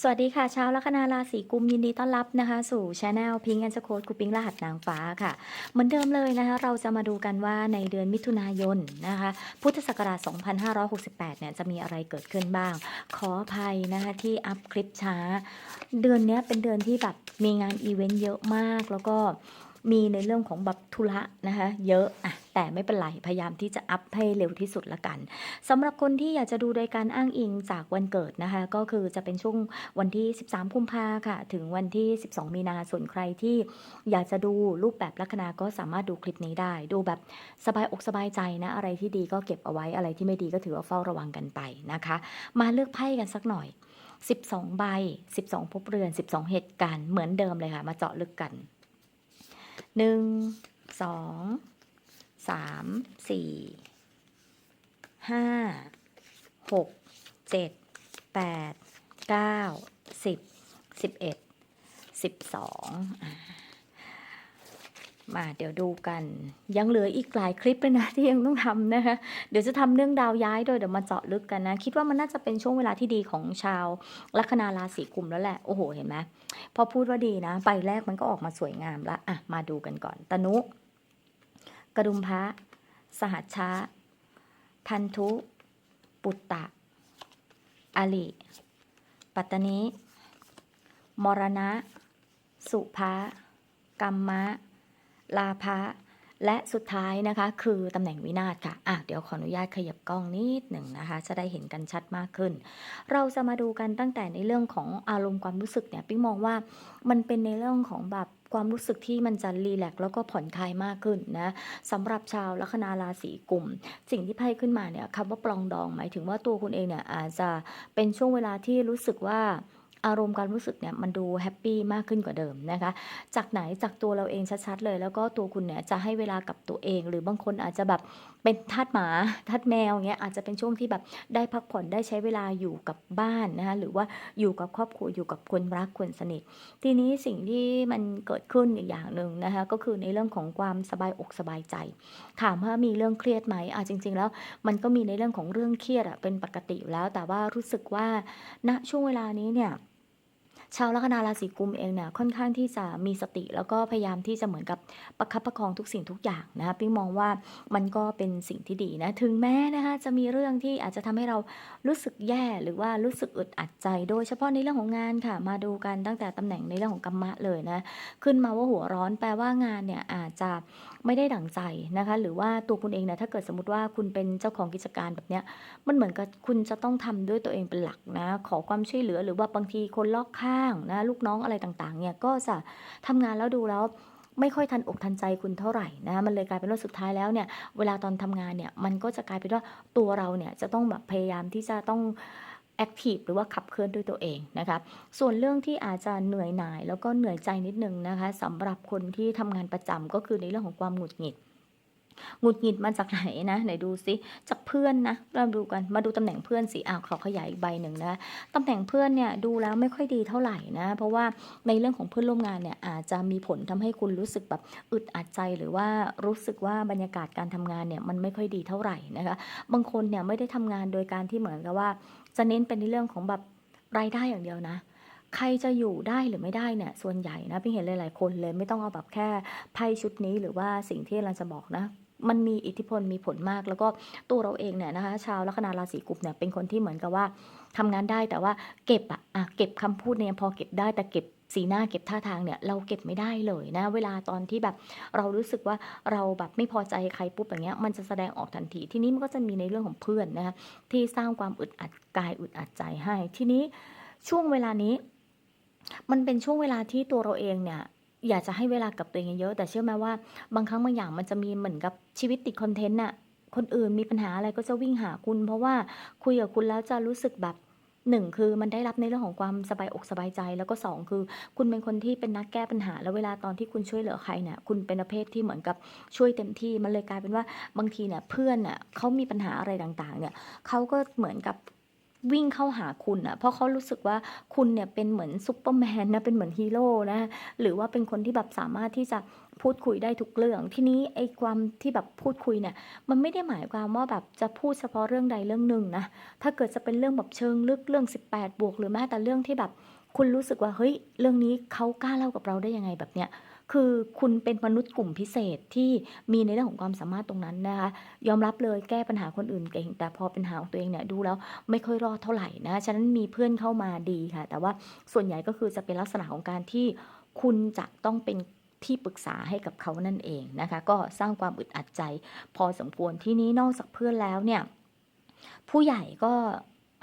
สวัสดีค่ะชาวลัคนาราศีกุมยินดีต้อนรับนะคะ สู่ช anel พิงแอนด์โค้ดกูปิงรหัสนางฟ้าค่ะ เหมือนเดิมเลยนะคะ เราจะมาดูกันว่าในเดือนมิถุนายนนะคะ พุทธศักราช 2568 เนี่ยจะมีอะไรเกิดขึ้นบ้าง ขออภัยนะคะที่อัพคลิปช้า เดือนนี้เป็นเดือนที่แบบมีงานอีเวนต์เยอะมากแล้วก็ มีในเรื่องของแบบธุระนะคะเยอะอะแต่ไม่เป็นไร พยายามที่จะอัพให้เร็วที่สุดละกันสำหรับคนที่อยากจะดูโดยการอ้างอิงจากวันเกิดนะคะ ก็คือจะเป็นช่วงวันที่ 13 กุมภาค่ะ ถึงวันที่ 12 มีนาส่วนใครที่อยากจะดูรูปแบบลัคนาก็สามารถดูคลิปนี้ได้ ดูแบบสบายอกสบายใจนะ อะไรที่ดีก็เก็บเอาไว้อะไรที่ไม่ดีก็ถือว่าเฝ้าระวังกันไปนะคะ มาเลือกไพ่กันสักหน่อย 12 ใบ 12ภพเรือน 12 เหตุการณ์เหมือนเดิมเลยค่ะ มาเจาะลึกกัน หนึ่งสองสามสี่ห้าหกเจ็ดแปดเก้าสิบสิบเอ็ดสิบสอง มาเดี๋ยวดูกัน ยังเหลืออีกหลายคลิปเลยนะที่ยังต้องทำนะคะ เดี๋ยวจะทำเรื่องดาวย้ายโดยเดี๋ยวมาเจาะลึกกันนะ คิดว่ามันน่าจะเป็นช่วงเวลาที่ดีของชาวลัคนาราศีกุมแล้วแหละ โอ้โห เห็นไหมพอพูดว่าดีนะ ใบแรกมันก็ออกมาสวยงามละอะ มาดูกันก่อน ตนุ กระดุมพระสหัชชะพันธุปุตตะอลิปัตตนิมรณะ สุภะกรรมะ ลาภะและสุดท้ายนะคะคือตำแหน่งวินาศค่ะอะ เดี๋ยวขออนุญาตขยับกล้องนิดหนึ่งนะคะ จะได้เห็นกันชัดมากขึ้น เราจะมาดูกันตั้งแต่ในเรื่องของอารมณ์ความรู้สึกเนี่ยปิ๊งมองว่ามันเป็นในเรื่องของแบบความรู้สึกที่มันจะรีแลกซ์แล้วก็ผ่อนคลายมากขึ้นนะสำหรับชาวลัคนาราศีกลุ่ม สิ่งที่ไพ่ขึ้นมาเนี่ยคำว่าปลองดอง หมายถึงว่าตัวคุณเองเนี่ยอาจจะเป็นช่วงเวลาที่รู้สึกว่า อารมณ์การรู้สึกเนี่ยมันดูแฮปปี้มากขึ้นกว่าเดิมนะคะ จากไหนจากตัวเราเองชัดๆเลย แล้วก็ตัวคุณเนี่ยจะให้เวลากับตัวเอง หรือบางคนอาจจะแบบเป็นทาสหมาทาสแมวเงี้ยอาจจะเป็นช่วงที่แบบได้พักผ่อนได้ใช้เวลาอยู่กับบ้านนะคะหรือว่าอยู่กับครอบครัวอยู่กับคนรักคนสนิท ทีนี้สิ่งที่มันเกิดขึ้นอีกอย่างหนึ่งนะคะก็คือในเรื่องของความสบายอกสบายใจ ถามว่ามีเรื่องเครียดไหมอะจริง ๆ แล้วมันก็มีในเรื่องของเรื่องเครียดอะเป็นปกติอยู่แล้ว แต่ว่ารู้สึกว่าณช่วงเวลานี้เนี่ย ชาวลัคนาราศีกุมเองเนี่ยค่อนข้างที่จะมีสติ แล้วก็พยายามที่จะเหมือนกับประคับประคองทุกสิ่งทุกอย่างนะคะปิ๊งมองว่ามันก็เป็นสิ่งที่ดีนะถึงแม้นะคะจะมีเรื่องที่อาจจะทำให้เรารู้สึกแย่หรือว่ารู้สึกอึดอัดใจ โดยเฉพาะในเรื่องของงานค่ะ มาดูกันตั้งแต่ตำแหน่งในเรื่องของกรรมะเลยนะขึ้นมาว่าหัวร้อนแปลว่างานเนี่ยอาจจะไม่ได้ดั่งใจนะคะหรือว่าตัวคุณเองเนี่ยถ้าเกิดสมมติว่าคุณเป็นเจ้าของกิจการแบบเนี้ยมันเหมือนกับคุณจะต้องทำด้วยตัวเองเป็นหลักนะขอความช่วยเหลือหรือว่าบางทีคนรอบข้างนะลูกน้องอะไรต่างๆเนี่ยก็จะทำงานแล้วดูแล้วไม่ค่อยทันอกทันใจคุณเท่าไหร่นะมันเลยกลายเป็นว่าสุดท้ายแล้วเนี่ยเวลาตอนทำงานเนี่ยมันก็จะกลายเป็นว่าตัวเราเนี่ยจะต้องแบบพยายามที่จะต้องแอคทีฟหรือว่าขับเคลื่อนด้วยตัวเองนะคะส่วนเรื่องที่อาจจะเหนื่อยหน่าย แล้วก็เหนื่อยใจนิดนึงนะคะสำหรับคนที่ทำงานประจำก็คือในเรื่องของความหงุดหงิด หงุดหงิดมาจากไหนนะไหนดูซิจากเพื่อนนะเราดูกันมาดูตำแหน่งเพื่อนสิอ้าวขอขยายอีกใบหนึ่งนะตำแหน่งเพื่อนเนี่ยดูแล้วไม่ค่อยดีเท่าไหร่นะ เพราะว่าในเรื่องของเพื่อนร่วมงานเนี่ยอาจจะมีผลทำให้คุณรู้สึกแบบอึดอัดใจหรือว่ารู้สึกว่าบรรยากาศการทำงานเนี่ยมันไม่ค่อยดีเท่าไหร่นะคะบางคนเนี่ยไม่ได้ทำงานโดยการที่เหมือนกับว่า จะเน้นเป็นในเรื่องของแบบรายได้อย่างเดียวนะใครจะอยู่ได้หรือไม่ได้เนี่ยส่วนใหญ่นะพี่เห็นหลาย ๆ คนเลยไม่ต้องเอาแบบแค่ไพ่ชุดนี้หรือว่าสิ่งที่เราจะบอกนะ มันมีอิทธิพลมีผลมาก แล้วก็ตัวเราเองเนี่ยนะคะชาวลัคนาราศีกุมเนี่ยเป็นคนที่เหมือนกับว่าทำงานได้แต่ว่าเก็บอะอะเก็บคำพูดเนี่ยพอเก็บได้แต่เก็บสีหน้าเก็บท่าทางเนี่ยเราเก็บไม่ได้เลยนะ เวลาตอนที่แบบเรารู้สึกว่าเราแบบไม่พอใจใครปุ๊บอย่างเงี้ยมันจะแสดงออกทันที ทีนี้มันก็จะมีในเรื่องของเพื่อนนะคะที่สร้างความอึดอัดกายอึดอัดใจให้ ทีนี้ช่วงเวลานี้ มันเป็นช่วงเวลาที่ตัวเราเองเนี่ย อยากจะให้เวลากับตัวเองเยอะ แต่เชื่อไหมว่าบางครั้งบางอย่างมันจะมีเหมือนกับชีวิตติดคอนเทนต์น่ะ คนอื่นมีปัญหาอะไรก็จะวิ่งหาคุณ เพราะว่าคุยกับคุณแล้วจะรู้สึกแบบหนึ่งคือมันได้รับในเรื่องของความสบายอกสบายใจ แล้วก็สองคือ คุณเป็นคนที่เป็นนักแก้ปัญหา แล้วเวลาตอนที่คุณช่วยเหลือใครเนี่ยคุณเป็นประเภทที่เหมือนกับช่วยเต็มที่มันเลยกลายเป็นว่าบางทีเนี่ยเพื่อนเน่ยเขามีปัญหาอะไรต่างๆเนี่ยเขาก็เหมือนกับ วิ่งเข้าหาคุณอะเพราะเขารู้สึกว่าคุณเนี่ยเป็นเหมือนซูเปอร์แมนนะเป็นเหมือนฮีโร่นะหรือว่าเป็นคนที่แบบสามารถที่จะพูดคุยได้ทุกเรื่อง ทีนี้ไอ้ความที่แบบพูดคุยเนี่ย มันไม่ได้หมายความว่าแบบจะพูดเฉพาะเรื่องใดเรื่องหนึ่งนะถ้าเกิดจะเป็นเรื่องแบบเชิงลึกเรื่อง 18 บวก หรือแม้แต่เรื่องที่แบบ คุณรู้สึกว่าเฮ้ยเรื่องนี้เขากล้าเล่ากับเราได้ยังไงแบบเนี้ย คือคุณเป็นมนุษย์กลุ่มพิเศษที่มีในเรื่องของความสามารถตรงนั้นนะคะ ยอมรับเลยแก้ปัญหาคนอื่นเก่ง แต่พอเป็นปัญหาของตัวเองเนี่ยดูแล้วไม่ค่อยรอดเท่าไหร่นะ ฉะนั้นมีเพื่อนเข้ามาดีค่ะ แต่ว่าส่วนใหญ่ก็คือจะเป็นลักษณะของการที่คุณจะต้องเป็นที่ปรึกษาให้กับเขานั่นเองนะคะ ก็สร้างความอึดอัดใจ พอสมควรที่นี้นอกจากเพื่อนแล้วเนี่ยผู้ใหญ่ก็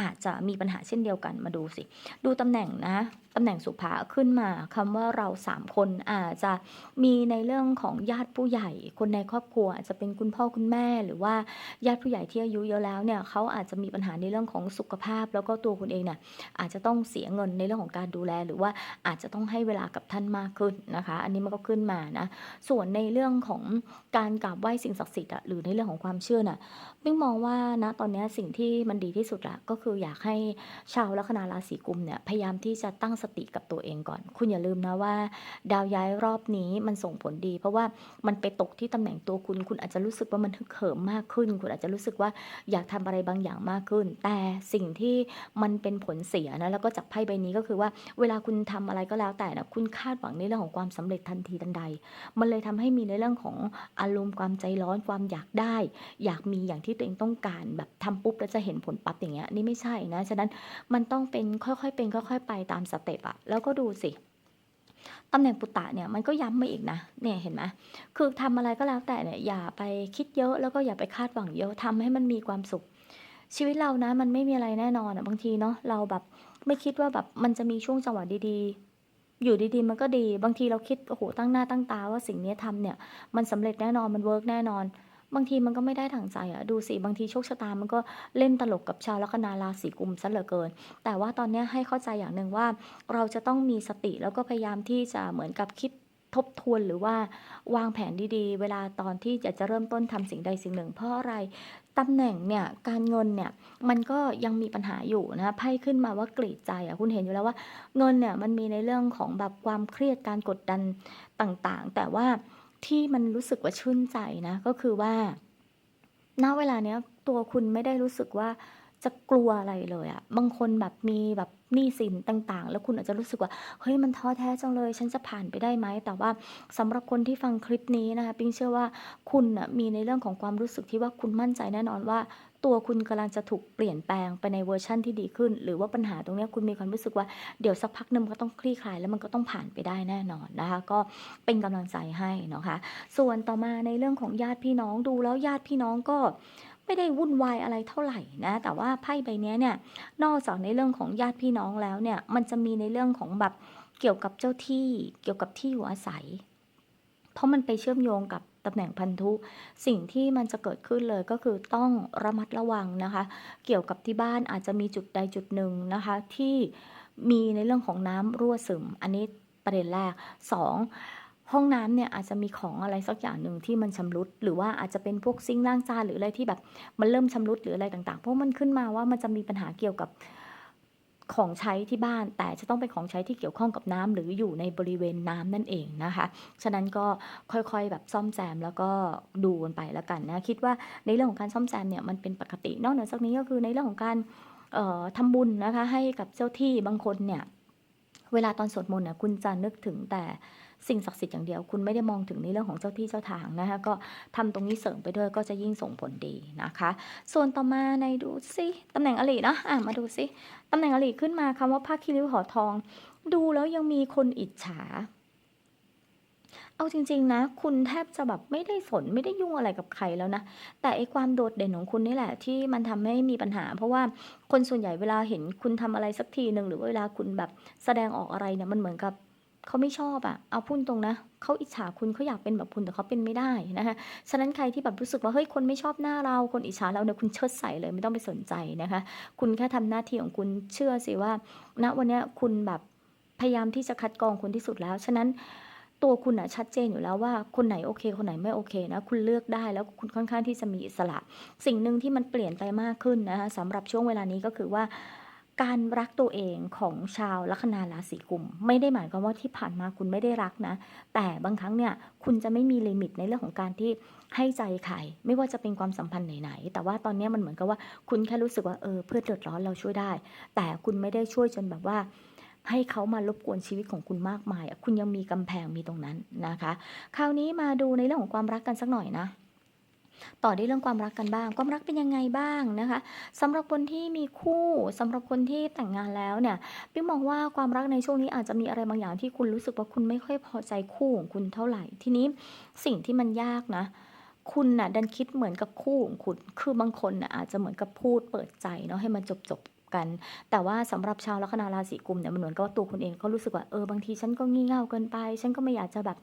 อาจจะมีปัญหาเช่นเดียวกันมาดูสิ ดูตำแหน่งนะ ตำแหน่งสุภาขึ้นมาคำว่าเราสามคนอาจจะมีในเรื่องของญาติผู้ใหญ่ คนในครอบครัวอาจจะเป็นคุณพ่อคุณแม่ หรือว่าญาติผู้ใหญ่ที่อายุเยอะแล้วเนี่ยเขาอาจจะมีปัญหาในเรื่องของสุขภาพ แล้วก็ตัวคุณเองเนี่ยอาจจะต้องเสียเงินในเรื่องของการดูแล หรือว่าอาจจะต้องให้เวลากับท่านมากขึ้นนะคะ อันนี้มันก็ขึ้นมานะส่วนในเรื่องของการกราบไหว้สิ่งศักดิ์สิทธิ์หรือในเรื่องของความเชื่อน่ะปิ้งมองว่านะตอนนี้สิ่งที่มันดีที่สุดละก็คืออยากให้ชาวลัคนาราศีกุมเนี่ยพยายามที่จะตั้งสสติกับตัวเองก่อน คุณอย่าลืมนะว่า ดาวย้ายรอบนี้มันส่งผลดี เพราะว่ามันไปตกที่ตำแหน่งตัวคุณ คุณอาจจะรู้สึกว่ามันฮึกเหิมมากขึ้น คุณอาจจะรู้สึกว่าอยากทำอะไรบางอย่างมากขึ้น แต่สิ่งที่มันเป็นผลเสียนะแล้วก็จากไพ่ใบนี้ก็คือว่า เวลาคุณทำอะไรก็แล้วแต่นะคุณคาดหวังในเรื่องของความสำเร็จทันทีทันใด มันเลยทำให้มีในเรื่องของอารมณ์ความใจร้อนความอยากได้ อยากมีอย่างที่ตัวเองต้องการ แบบทำปุ๊บแล้วจะเห็นผลปั๊บอย่างเงี้ยนี่ไม่ใช่นะฉะนั้นมันต้องเป็นค่อยๆเป็นค่อย ๆ ไปตามสเต็ปอะแล้วก็ดูสิตำแหน่งปุตตะเนี่ยมันก็ย้ำมาอีกนะเนี่ยเห็นไหมคือทำอะไรก็แล้วแต่เนี่ยอย่าไปคิดเยอะแล้วก็อย่าไปคาดหวังเยอะทำให้มันมีความสุข ชีวิตเรานะมันไม่มีอะไรแน่นอนอะบางทีเนาะเราแบบไม่คิดว่าแบบมันจะมีช่วงจังหวะดีๆ อยู่ดีๆ มันก็ดี บางทีเราคิดโอ้โหตั้งหน้าตั้งตาว่าสิ่งนี้ทำเนี่ย มันสำเร็จแน่นอนมันเวิร์กแน่นอน บางทีมันก็ไม่ได้ถังใจอะดูสิ บางทีโชคชะตามันก็เล่นตลกกับชาวลัคนาราศีกุมซะเหลือเกิน แต่ว่าตอนนี้ให้เข้าใจอย่างหนึ่งว่า เราจะต้องมีสติแล้วก็พยายามที่จะเหมือนกับคิดทบทวนหรือว่าวางแผนดีๆ เวลาตอนที่อยากจะเริ่มต้นทำสิ่งใดสิ่งหนึ่ง เพราะอะไรตำแหน่งเนี่ยการเงินเนี่ยมันก็ยังมีปัญหาอยู่นะไพ่ขึ้นมาว่ากรีดใจอะคุณเห็นอยู่แล้วว่าเงินเนี่ยมันมีในเรื่องของแบบความเครียดการกดดันต่างๆ แต่ว่า ที่มันรู้สึกว่าชื่นใจนะ ก็คือว่าณเวลาเนี้ยตัวคุณไม่ได้รู้สึกว่าจะกลัวอะไรเลยอะบางคนแบบมีแบบหนี้สินต่างๆ แล้วคุณอาจจะรู้สึกว่า เฮ้ยมันท้อแท้จังเลย ฉันจะผ่านไปได้ไหม แต่ว่าสำหรับคนที่ฟังคลิปนี้นะคะ ปิงเชื่อว่าคุณน่ะมีในเรื่องของความรู้สึกที่ว่าคุณมั่นใจแน่นอนว่า ตัวคุณกำลังจะถูกเปลี่ยนแปลงไปในเวอร์ชั่นที่ดีขึ้น หรือว่าปัญหาตรงนี้คุณมีความรู้สึกว่าเดี๋ยวสักพักนึงก็ต้องคลี่คลายแล้วมันก็ต้องผ่านไปได้แน่นอนนะคะ ก็เป็นกำลังใจให้นะคะ ส่วนต่อมาในเรื่องของญาติพี่น้องดูแล้วญาติพี่น้องก็ไม่ได้วุ่นวายอะไรเท่าไหร่นะ แต่ว่าไพ่ใบนี้เนี่ยนอกจากในเรื่องของญาติพี่น้องแล้วเนี่ยมันจะมีในเรื่องของแบบเกี่ยวกับเจ้าที่ เกี่ยวกับที่อยู่อาศัย เพราะมันไปเชื่อมโยงกับ ตำแหน่งพันธุ สิ่งที่มันจะเกิดขึ้นเลยก็คือต้องระมัดระวังนะคะ เกี่ยวกับที่บ้านอาจจะมีจุดใดจุดหนึ่งนะคะ ที่มีในเรื่องของน้ำรั่วซึม อันนี้ประเด็นแรกสองห้องน้ำเนี่ยอาจจะมีของอะไรสักอย่างหนึ่งที่มันชำรุด หรือว่าอาจจะเป็นพวกซิงล้างจานหรืออะไรที่แบบมันเริ่มชำรุดหรืออะไรต่างๆ เพราะมันขึ้นมาว่ามันจะมีปัญหาเกี่ยวกับ ของใช้ที่บ้านแต่จะต้องเป็นของใช้ที่เกี่ยวข้องกับน้ำหรืออยู่ในบริเวณน้ำนั่นเองนะคะ ฉะนั้นก็ค่อยๆแบบซ่อมแซมแล้วก็ดูกันไปแล้วกันนะคิดว่าในเรื่องของการซ่อมแซมเนี่ยมันเป็นปกติ นอกเหนือจากนี้ก็คือในเรื่องของการเอ่อทำบุญนะคะให้กับเจ้าที่บางคนเนี่ยเวลาตอนสวดมนต์เนี่ยคุณจะนึกถึงแต่ สิ่งศักดิ์สิทธิ์อย่างเดียว คุณไม่ได้มองถึงในเรื่องของเจ้าที่เจ้าทางนะคะก็ทำตรงนี้เสริมไปด้วยก็จะยิ่งส่งผลดีนะคะ ส่วนต่อมาในดูซิตำแหน่งอรินะอะมาดูซิตำแหน่งอริขึ้นมาคำว่าผ้าคีริ้วหอทอง ดูแล้วยังมีคนอิจฉาเอาจริง ๆ นะ คุณแทบจะแบบไม่ได้สนไม่ได้ยุ่งอะไรกับใครแล้วนะ แต่ไอความโดดเด่นของคุณนี่แหละ ที่มันทำให้มีปัญหา เพราะว่าคนส่วนใหญ่เวลาเห็นคุณทำอะไรสักทีหนึ่งหรือว่าเวลาคุณแบบแสดงออกอะไรเนี่ยมันเหมือนกับ เขาไม่ชอบอะเอาพูดตรงนะเขาอิจฉาคุณเขาอยากเป็นแบบคุณแต่เขาเป็นไม่ได้นะคะฉะนั้นใครที่แบบรู้สึกว่าเฮ้ยคนไม่ชอบหน้าเราคนอิจฉาเราเนี่ยคุณเชิดใส่เลยไม่ต้องไปสนใจนะคะ คุณแค่ทำหน้าที่ของคุณเชื่อสิว่าณวันนี้คุณแบบพยายามที่จะคัดกรองคนที่สุดแล้ว ฉะนั้นตัวคุณน่ะชัดเจนอยู่แล้วว่าคนไหนโอเค คนไหนไม่โอเคนะคุณเลือกได้แล้วคุณค่อนข้างที่จะมีอิสระ สิ่งหนึ่งที่มันเปลี่ยนไปมากขึ้นนะคะสำหรับช่วงเวลานี้ก็คือว่า การรักตัวเองของชาวลัคนาราศีกุม ไม่ได้หมายความว่าที่ผ่านมาคุณไม่ได้รักนะ แต่บางครั้งเนี่ยคุณจะไม่มีลิมิตในเรื่องของการที่ให้ใจใครไม่ว่าจะเป็นความสัมพันธ์ไหนๆแต่ว่าตอนนี้มันเหมือนกับว่าคุณแค่รู้สึกว่าเออเพื่อนเดือดร้อนเราช่วยได้ แต่คุณไม่ได้ช่วยจนแบบว่า ให้เขามารบกวนชีวิตของคุณมากมาย คุณยังมีกำแพงมีตรงนั้นนะคะ คราวนี้มาดูในเรื่องของความรักกันสักหน่อยนะ ต่อด้วยเรื่องความรักกันบ้าง ความรักเป็นยังไงบ้างนะคะสำหรับคนที่มีคู่สำหรับคนที่แต่งงานแล้วเนี่ยปิ๊งมองว่าความรักในช่วงนี้อาจจะมีอะไรบางอย่างที่คุณรู้สึกว่าคุณไม่ค่อยพอใจคู่ของคุณเท่าไหร่ ทีนี้สิ่งที่มันยากนะคุณน่ะดันคิดเหมือนกับคู่ของคุณ คือบางคนน่ะอาจจะเหมือนกับพูดเปิดใจเนาะให้มันจบจบ กัน แต่ว่าสำหรับชาวลัคนาราศีกุมเนี่ยมันเหมือนกับว่าตัวคุณเองก็รู้สึกว่าเออบางทีฉันก็งี่เง่าเกินไป ฉันก็ไม่อยากจะแบบ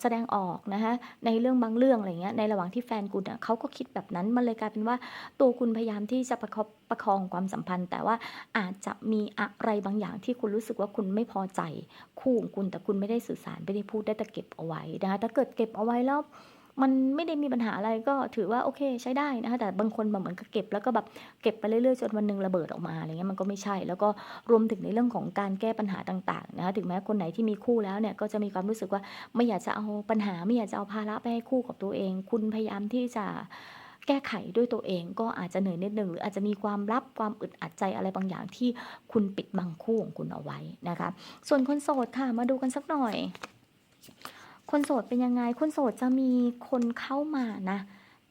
แสดงออกนะคะในเรื่องบางเรื่องอะไรเงี้ยในระหว่างที่แฟนคุณอะเขาก็คิดแบบนั้นมันเลยกลายเป็นว่าตัวคุณพยายามที่จะประคบประคองความสัมพันธ์ แต่ว่าอาจจะมีอะไรบางอย่างที่คุณรู้สึกว่าคุณไม่พอใจคู่ของคุณแต่คุณไม่ได้สื่อสารไม่ได้พูดได้แต่เก็บเอาไว้นะคะถ้าเกิดเก็บเอาไว้แล้ว มันไม่ได้มีปัญหาอะไรก็ถือว่าโอเคใช้ได้นะคะแต่บางคนแบบเหมือนกับเก็บ แล้วก็แบบเก็บไปเรื่อยๆจนวันหนึ่งระเบิดออกมาอะไรเงี้ยมันก็ไม่ใช่ แล้วก็รวมถึงในเรื่องของการแก้ปัญหาต่างๆนะคะถึงแม้คนไหนที่มีคู่แล้วเนี่ยก็จะมีความรู้สึกว่าไม่อยากจะเอาปัญหาไม่อยากจะเอาภาระไปให้คู่กับตัวเอง คุณพยายามที่จะแก้ไขด้วยตัวเองก็อาจจะเหนื่อยนิดหนึ่งหรืออาจจะมีความลับความอึดอัดใจอะไรบางอย่างที่คุณปิดบังคู่ของคุณเอาไว้นะคะ ส่วนคนโสดค่ะมาดูกันสักหน่อย คนโสดเป็นยังไง คนโสดจะมีคนเข้ามานะ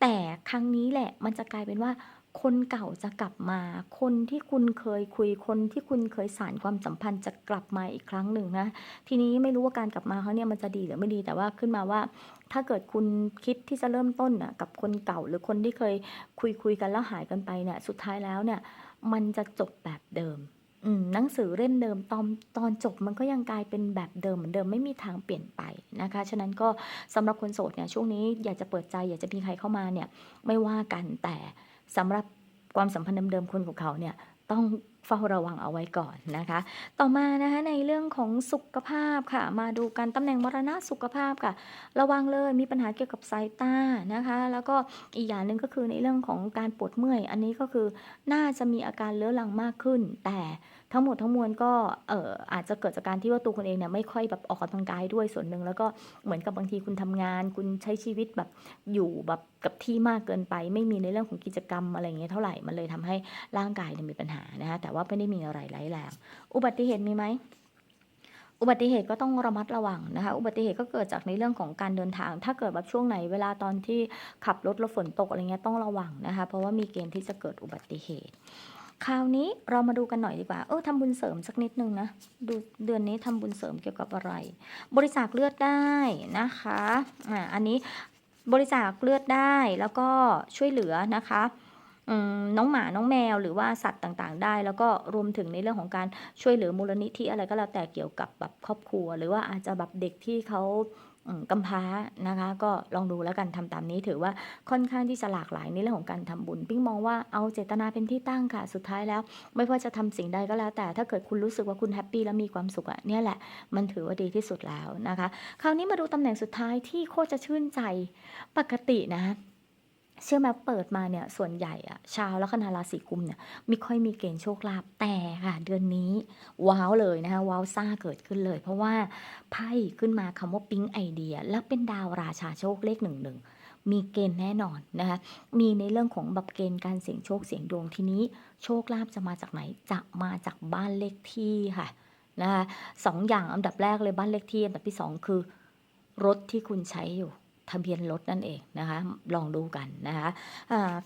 แต่ครั้งนี้แหละมันจะกลายเป็นว่า คนเก่าจะกลับมา คนที่คุณเคยคุย คนที่คุณเคยสานความสัมพันธ์จะกลับมาอีกครั้งหนึ่งนะ ทีนี้ไม่รู้ว่าการกลับมาเขาเนี่ยมันจะดีหรือไม่ดีแต่ว่าขึ้นมาว่า ถ้าเกิดคุณคิดที่จะเริ่มต้นน่ะกับคนเก่าหรือคนที่เคยคุยคุยกันแล้วหายกันไปเนี่ย สุดท้ายแล้วเนี่ย มันจะจบแบบเดิม อืมหนังสือเล่มเดิมตอนตอนจบมันก็ยังกลายเป็นแบบเดิมเหมือนเดิมไม่มีทางเปลี่ยนไปนะคะ ฉะนั้นก็สำหรับคนโสดเนี่ยช่วงนี้อยากจะเปิดใจอยากจะมีใครเข้ามาเนี่ยไม่ว่ากันแต่สำหรับความสัมพันธ์เดิมๆคนของเขาเนี่ยต้อง เฝ้าระวังเอาไว้ก่อนนะคะ ต่อมานะคะในเรื่องของสุขภาพค่ะ มาดูกันตำแหน่งมรณะสุขภาพค่ะ ระวังเลยมีปัญหาเกี่ยวกับสายตานะคะ แล้วก็อีกอย่างหนึ่งก็คือในเรื่องของการปวดเมื่อย อันนี้ก็คือน่าจะมีอาการเรื้อรังมากขึ้น แต่ ทั้งหมดทั้งมวลก็เอ่ออาจจะเกิดจากการที่ว่าตัวคุณเองเนี่ยไม่ค่อยแบบออกกำลังกายด้วยส่วนหนึ่งแล้วก็เหมือนกับบางทีคุณทำงาน คุณใช้ชีวิตแบบอยู่แบบกับที่มากเกินไป ไม่มีในเรื่องของกิจกรรมอะไรเงี้ยเท่าไหร่มันเลยทำให้ร่างกายเนี่ยมีปัญหานะคะแต่ว่าไม่ได้มีอะไรร้ายแรงอุบัติเหตุมีไหมอุบัติเหตุก็ต้องระมัดระวังนะคะ อุบัติเหตุก็เกิดจากในเรื่องของการเดินทาง ถ้าเกิดแบบช่วงไหนเวลาตอนที่ขับรถแล้วฝนตกอะไรเงี้ยต้องระวังนะคะ เพราะว่ามีเกณฑ์ที่จะเกิดอุบัติเหตุ คราวนี้เรามาดูกันหน่อยดีกว่า เออทำบุญเสริมสักนิดนึงนะ ดูเดือนนี้ทำบุญเสริมเกี่ยวกับอะไร บริจาคเลือดได้นะคะ อ่า อันนี้บริจาคเลือดได้แล้วก็ช่วยเหลือนะคะน้องหมา น้องแมว หรือว่าสัตว์ต่างๆ ได้ แล้วก็รวมถึงในเรื่องของการช่วยเหลือมูลนิธิอะไรก็แล้วแต่เกี่ยวกับแบบครอบครัว หรือว่าอาจจะแบบเด็กที่เขา กำพร้านะคะ ก็ลองดูแล้วกันทำตามนี้ถือว่าค่อนข้างที่จะหลากหลายในเรื่องของการทำบุญ ปิ้งมองว่าเอาเจตนาเป็นที่ตั้งค่ะ สุดท้ายแล้ว ไม่ว่าจะทำสิ่งใดก็แล้ว แต่ถ้าเกิดคุณรู้สึกว่าคุณแฮปปี้และมีความสุขอะเนี่ยแหละ มันถือว่าดีที่สุดแล้วนะคะ คราวนี้มาดูตำแหน่งสุดท้ายที่โคตรจะชื่นใจปกตินะ เชื่อไหมเปิดมาเนี่ยส่วนใหญ่อะชาวลัคนาราศีกุมเนี่ยไม่ค่อยมีเกณฑ์โชคลาภแต่ค่ะ เดือนนี้ว้าวเลยนะคะว้าวซ่าเกิดขึ้นเลย เพราะว่าไพ่ขึ้นมาคำว่าปิ๊งไอเดีย แล้วเป็นดาวราชาโชคเลขหนึ่งหนึ่งมีเกณฑ์แน่นอนนะคะ มีในเรื่องของแบบเกณฑ์การเสี่ยงโชคเสี่ยงดวงทีนี้ โชคลาภจะมาจากไหน จะมาจากบ้านเลขที่ค่ะนะคะสองอย่างอันดับแรกเลยบ้านเลขที่อันดับที่สองคือ รถที่คุณใช้อยู่ ทะเบียนรถนั่นเองนะคะ ลองดูกันนะคะ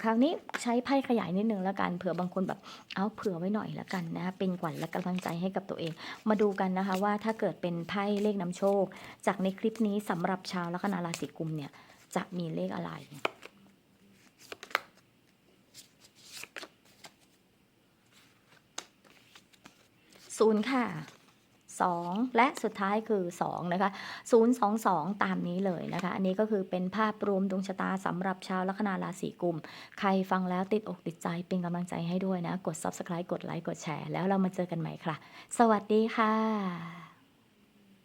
คราวนี้ใช้ไพ่ขยายนิดนึงแล้วกันเผื่อบางคนแบบเอาเผื่อไว้หน่อยแล้วกันนะคะเป็นขวัญและกำลังใจให้กับตัวเอง มาดูกันนะคะว่าถ้าเกิดเป็นไพ่เลขนำโชค จากในคลิปนี้สำหรับชาวลัคนาราศีกุมเนี่ยจะมีเลขอะไรศูนย์ค่ะ 2 และสุดท้ายคือ2นะคะ022 ตามนี้เลยนะคะ อันนี้ก็คือเป็นภาพรวมดวงชะตาสำหรับชาวลัคนาราศีกุม ใครฟังแล้วติดอกติดใจเป็นกำลังใจให้ด้วยนะ กด Subscribe กดไลค์กดแชร์ แล้วเรามาเจอกันใหม่ค่ะ สวัสดีค่ะ